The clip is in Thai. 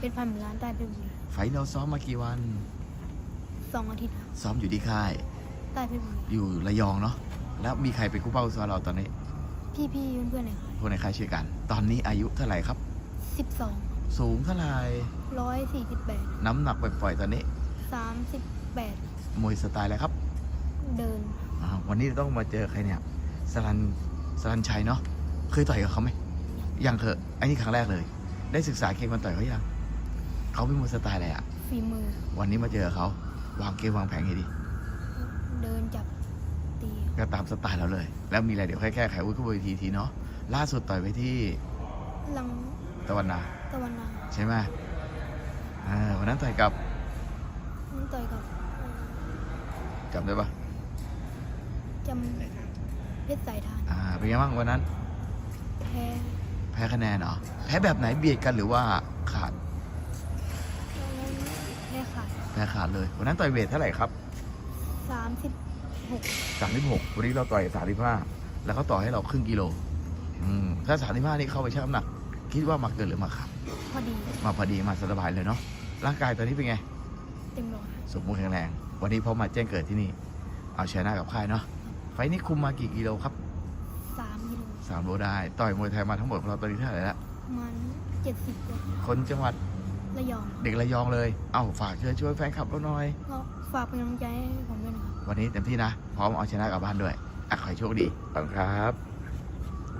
เป็นพันหมื่นล้านใต้เพชรบุรีไฟท์เราซ้อมมากี่วันสองอาทิตย์ครับซ้อมอยู่ที่ค่ายใต้เพชรบุรีอยู่ระยองเนาะแล้วมีใครเป็นคู่เป้าซ้อมเราตอนนี้พี่พี่ๆเพื่อนๆในค่ายพวกในค่ายช่วยกัน ตอนนี้อายุเท่าไหร่ครับ สิบสองสูงเท่าไหร่ร้อยสี่สิบแปดน้ำหนักปล่อยๆตอนนี้สามสิบแปดมวยสไตล์อะไรครับเดินอ่าวันนี้ต้องมาเจอใครเนี่ยสลันสลันชัยเนาะเคยต่อยกับเขาไหมยังเคยอันนี้ครั้งแรกเลย ได้ศึกษาเกมกันต่อยเขายัง เขาเป็นมวยสไตล์อะไรอะฝีมือ วันนี้มาเจอเขาวางเกมวางแผนให้ดี เดินจับตีก็ตามสไตล์เราเลย แล้วมีอะไรเดี๋ยวค่อยแก้ไขวุ้ยขึ้นบนเวทีทีเนาะ ล่าสุดต่อยไปที่ลังตะวันนา ตะวันนาใช่ไหมอ่าวันนั้นต่อยกับนั่นต่อยกับเอ่อจำได้ปะจำเพชรสายทาน อ่า เป็นไงบ้างวันนั้น แพ้ แพ้คะแนนเหรอ แพ้แบบไหนเบียดกันหรือว่าขาด แล้วนั้นแพ้ขาด แพ้ขาดเลยวันนั้นต่อยเวทเท่าไหร่ครับสามสิบหกสามสิบหกวันนี้เราต่อยสามสิบห้าแล้วเขาต่อให้เราครึ่งกิโล อืมถ้าสามสิบห้านี่เข้าไปชั่งน้ำหนัก คิดว่ามาเกินหรือมาขาดพอดีมาพอดีมาสบายเลยเนาะร่างกายตอนนี้เป็นไง เต็มร้อยสมบูรณ์แข็งแรงวันนี้พอมาแจ้งเกิดที่นี่ เอาชนะกับค่ายเนาะไฟล์นี้คุมมากี่กิโลครับสามกิโลสามโลได้ ต่อยมวยไทยมาทั้งหมดของเราตอนนี้เท่าไหร่ละประมาณเจ็ดสิบกว่าคนจังหวัด ระยอง เด็กระยองเลย เอ้าฝากเชิญช่วยแฟนคลับเราหน่อย ก็ฝากเป็นกำลังใจให้ผมด้วยนะครับ วันนี้เต็มที่นะ พร้อมเอาชนะกลับบ้านด้วยอะขอให้โชคดีขอบคุณครับ